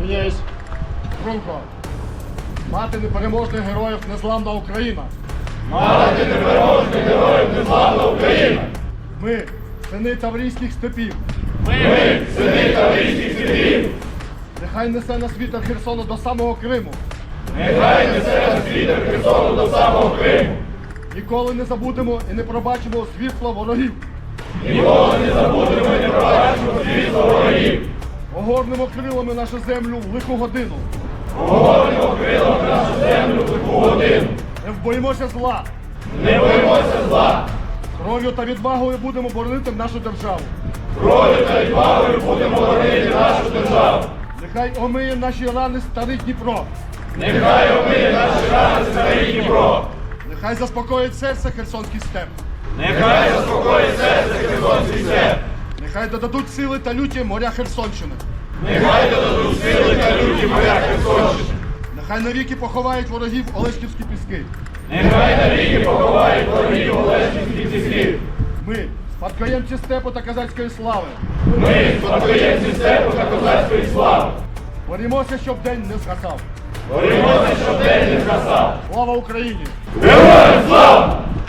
Міняюсь. Струнко. Мати непереможних героїв незламна Україна. Мати непереможних героїв незламна Україна. Ми, сини таврійських степів. Ми, сини таврійських світів. Нехай несе нас вітер Херсону до самого Криму. Нехай несе нас вітер Херсону до самого Криму. Ніколи не забудемо і не пробачимо світла ворогів. Ніколи не забудемо Огорнемо крилами нашу землю в лиху годину. Огорнемо крилами нашу землю в таку годину. Не вбоїмося зла. Не боїмося зла. Кров'ю та відвагою будемо боронити нашу державу. Кров'ю та відвагою будемо боронити нашу державу. Нехай омиє наші рани старий Дніпро. Нехай омиє наші рани старий Дніпро. Нехай заспокоїть серце Херсонський степ. Нехай заспокоїть серце Херсонський степ. Нехай додадуть сили та люті моря Херсонщини. Нехай додадуть сили та люті моря Херсонщини. Нехай навіки поховають ворогів Олешківські піски. Нехай навіки поховають ворогів Олешківських пісків. Ми, спадкоємці степу та козацької слави, Ми, спадкоємці степу та козацької слави. борімося, щоб день не згасав. Борімося, щоб день не згасав. Слава Україні! Героям слава!